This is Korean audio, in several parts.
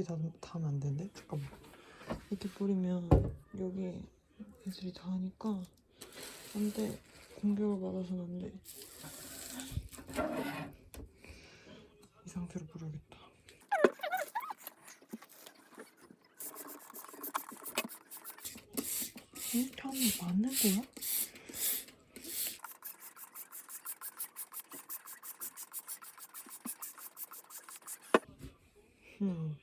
어떻게 다, 닿으면 안 되는데? 잠깐만. 이렇게 뿌리면 여기 애들이 다 하니까 안 돼. 공격을 받아서는 안 돼. 이 상태로 뿌려야겠다. 이렇게 하면 맞는 거야? 음.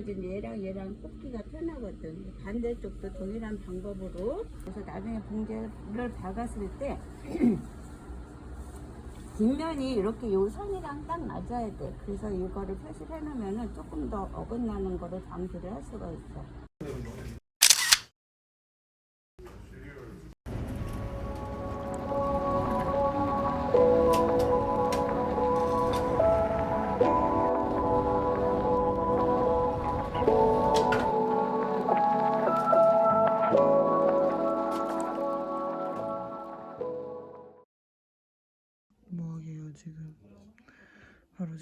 그래야지 얘랑 얘랑 뽑기가 편하거든. 반대쪽도 동일한 방법으로. 그래서 나중에 봉제를 박았을 때 뒷면이 이렇게 요 선이랑 딱 맞아야 돼. 그래서 이거를 표시를 해놓으면 조금 더 어긋나는 거를 방지를 할 수가 있어.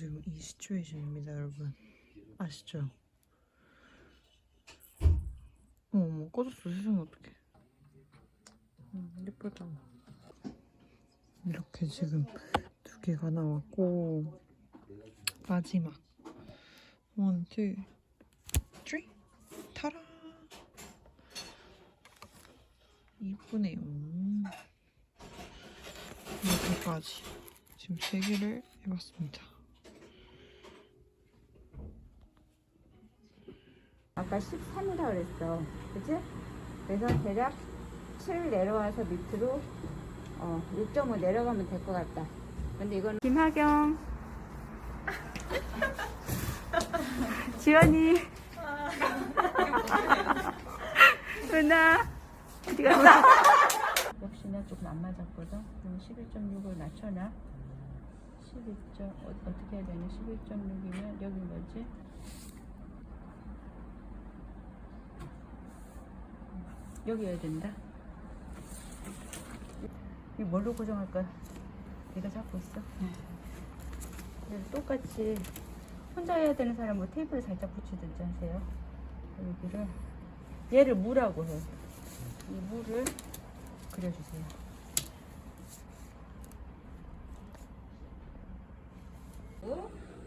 지금 이 시츄에이션입니다 여러분. 아시죠? 어머 어머 꺼졌어. 세상에 어떡해. 음, 예쁘다. 이렇게 지금 두 개가 나왔고 마지막. 원, 투, 쓰리 타라! 이쁘네요. 이렇게까지. 지금 세 개를 해봤습니다. 아까 13이라 그랬어. 그치? 그래서 대략 7 내려와서 밑으로 어, 6.5 내려가면 될 것 같다. 근데 이건 김하경 지연이 은아 어디 갔어? 역시나 조금 안 맞았거든. 그럼 11.6을 낮춰놔. 11. 어, 어떻게 해야 되냐? 11.6이면 여기 뭐지? 여기 해야 된다. 이 뭘로 고정할까? 내가 잡고 있어. 그래서 똑같이 혼자 해야 되는 사람은 뭐 테이프를 살짝 붙이든지 하세요. 여기를 얘를 무라고 해. 이 무를 그려주세요.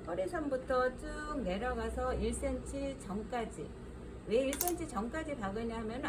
허리선부터 쭉 내려가서 1cm 전까지. 왜 1cm 전까지 박으냐 하면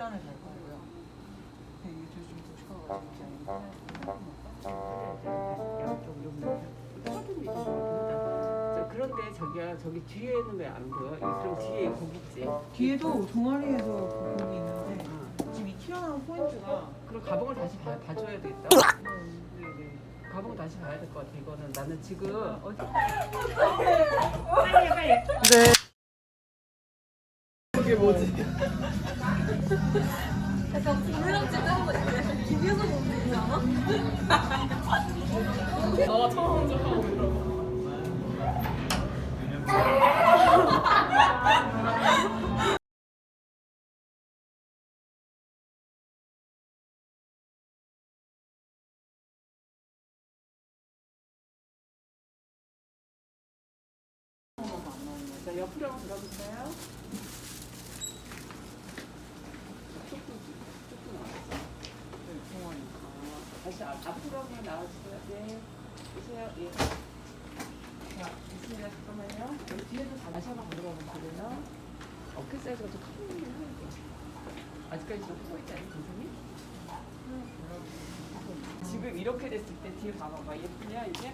립단을 달 거고요. 네, 이게 좀 도시가가지고 저 그런데 저기야 저기 뒤에는 왜안 보여? 그럼 뒤에 고깃지. 뒤에도 동아리에서 부분이 있는데 지금 이 튀어나온 포인트가 그럼 가방을 다시 봐, 봐줘야 되겠다. 네네. 가방 다시 봐야 될 것 같아. 이거는 나는 지금 어디 빨리 해, 빨리. 네. 그게 뭐지? 자 옆으로 한번 들어볼까요? 조금 조금 나왔어. 네, 공원. 앞으로 한번 나와주세요. 네. 보세요. 예. 자, 있습니다. 잠깐만요. 여기 뒤에도 다 다시 한번 들어가면 되려나? 어깨 사이즈가 좀 크긴 하는데. 아직까지 좀 크고 있지 않니, 선생님? 응. 지금 이렇게 됐을 때 뒤에 봐봐봐 예쁘냐 이게?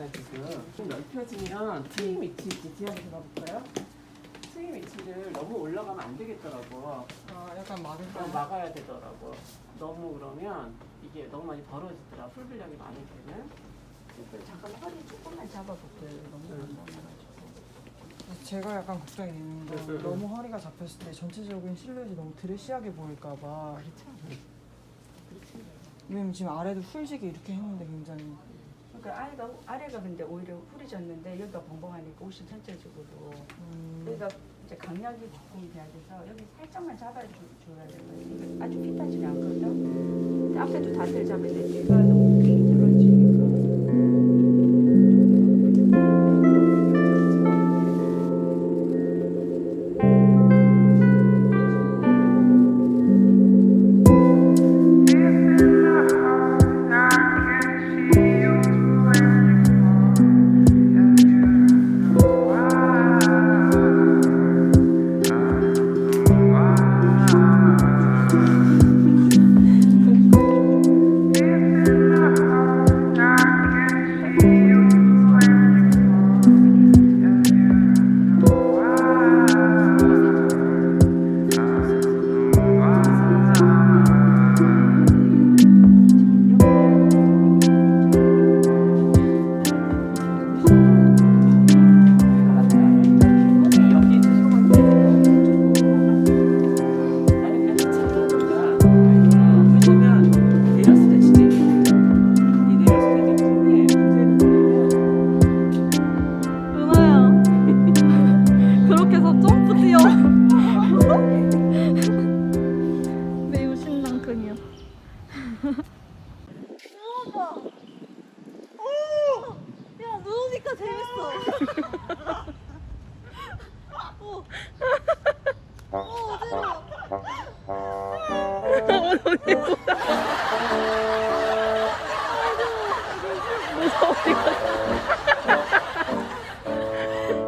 없잖아요, 지금. 좀 넓혀지면 트임 위치 뒤에 한번 봐볼까요? 트임 위치를 너무 올라가면 안 되겠더라고. 아 약간 막을 그럼 막아야 되더라고. 너무 그러면 이게 너무 많이 벌어지더라. 풀분량이 많이 되면. 그래서 잠깐 허리 조금만 잡아볼게요. 너무 안 잡아가지고. 제가 약간 걱정이 되는 건 응, 응. 너무 허리가 잡혔을 때 전체적인 실루엣이 너무 드레시하게 보일까봐 그렇지. 왜냐면 지금 아래도 풀지게 이렇게 했는데 굉장히 그러니까 아래가 아래가 근데 오히려 후리졌는데 여기가 벙벙하니까 옷이 전체적으로 음, 여기가 이제 강약이 조금 돼야 돼서 여기 살짝만 잡아줘야. 이게 아주 핏하지 않거든. 근데 앞에도 다들 잡는데 뒤가 너무 삐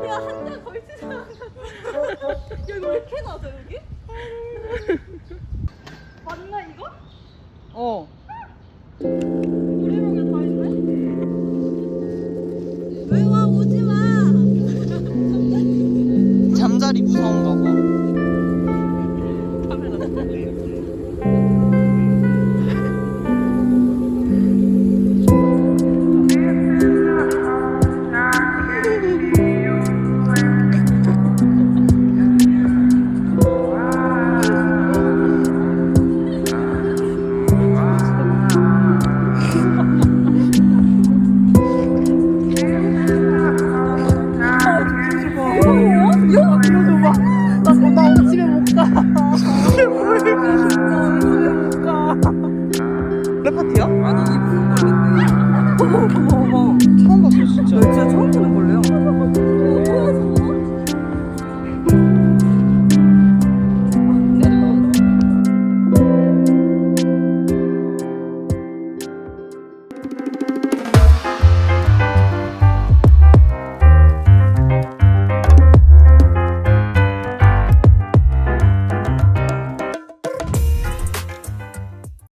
야, 한장 걸치지. 여기 왜 이렇게 낮아, 여기? 맞나, 이거? 어